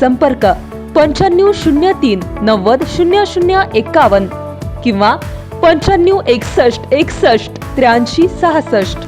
संपर्क पंच्याण्णव शून्य तीन नव्वद शून्य शून्य एकावन्न किंवा पंच्याण्णव एकसष्ट एकसष्ट त्र्याऐंशी सहासष्ट.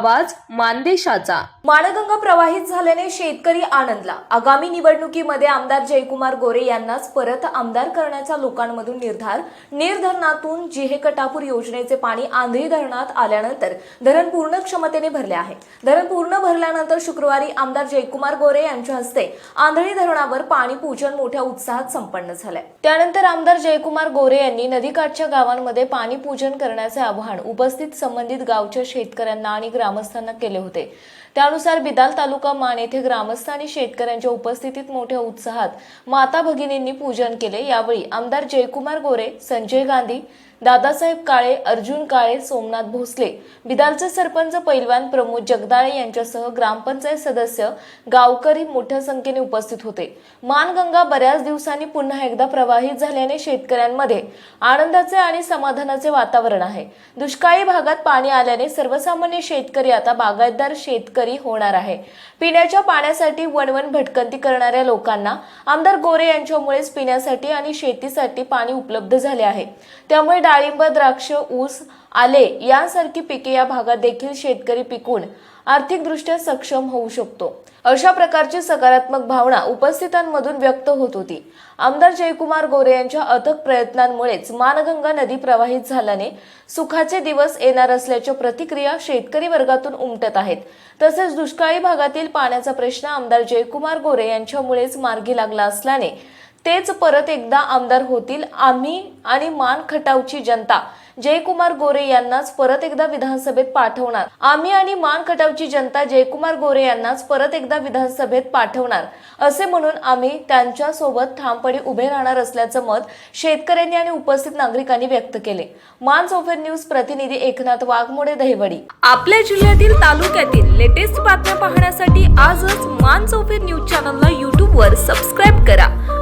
आवाज मानदेशाचा. माणगंगा प्रवाहित झाल्याने शेतकरी आनंदला. आगामी निवडणुकीमध्ये आमदार जयकुमार गोरे यांनाच परत आमदार करण्याचा लोकांमधून निर्धार. निर्धरणातून जिहेकटापूर योजनेचे पाणी आंधळी धरणात आल्यानंतर धरण पूर्ण क्षमतेने भरले आहे. धरण पूर्ण भरल्यानंतर शुक्रवारी आमदार जयकुमार गोरे यांच्या हस्ते आंधळी धरणावर पाणी पूजन मोठ्या उत्साहात संपन्न झालंय. त्यानंतर आमदार जयकुमार गोरे यांनी नदीकाठच्या गावांमध्ये पाणी पूजन करण्याचे आवाहन उपस्थित संबंधित गावच्या शेतकऱ्यांना आणि ग्राम ग्रामस्थांना केले होते. त्यानुसार बिदाल तालुका मान येथे ग्रामस्थ आणि शेतकऱ्यांच्या उपस्थितीत मोठ्या उत्साहात माता भगिनींनी पूजन केले. यावेळी आमदार जयकुमार गोरे संजय गांधी दादासाहेब काळे अर्जुन काळे सोमनाथ भोसले. बिदालचे सरपंच पैलवान प्रमोद जगदाळे यांच्यासह ग्रामपंचायत सदस्य गावकरी मोठ्या संख्येने उपस्थित होते. मानगंगा बऱ्याच दिवसांनी पुन्हा एकदा प्रवाहित झाल्याने शेतकऱ्यांमध्ये आनंदाचे आणि समाधानाचे वातावरण आहे. दुष्काळी भागात पाणी आल्याने सर्वसामान्य शेतकरी आता बागायतदार शेतकरी होणार आहे. पिण्याच्या पाण्यासाठी वणवण भटकंती करणाऱ्या लोकांना आमदार गोरे यांच्यामुळेच पिण्यासाठी आणि शेतीसाठी पाणी उपलब्ध झाले आहे. त्यामुळे डाळिंब द्राक्ष ऊस आले यांसारखी पिके या भागात देखील शेतकरी पिकून आर्थिकदृष्ट्या सक्षम होऊ शकतो. अशा प्रकारची सकारात्मक भावना उपस्थितांमधून व्यक्त होत होती. आमदार जयकुमार गोरे यांच्या अथक प्रयत्नांमुळेच मानगंगा नदी प्रवाहित झाल्याने सुखाचे दिवस येणार असल्याच्या प्रतिक्रिया शेतकरी वर्गातून उमटत आहेत. तसेच दुष्काळी भागातील पाण्याचा प्रश्न आमदार जयकुमार गोरे यांच्यामुळेच मार्गी लागला असल्याने तेच परत एकदा आमदार होतील आम्ही आणि मान खटावची जनता. जयकुमार गोरे यांनाच परत एकदा विधानसभेत पाठवणार. आम्ही आणि मान खटावची जनता जयकुमार गोरे यांनाच परत एकदा विधानसभेत पाठवणार. असे म्हणून आम्ही त्यांच्यासोबत ठामपणे उभे राहणार असल्याचं मत शेतकऱ्यांनी आणि उपस्थित नागरिकांनी व्यक्त केले. मान सोफेर न्यूज प्रतिनिधी एकनाथ वाघमोडे दहिवडी. आपल्या जिल्ह्यातील तालुक्यातील लेटेस्ट बातम्या पाहण्यासाठी आजच मान चौफेर न्यूज चॅनलला यूट्यूबवर सबस्क्राईब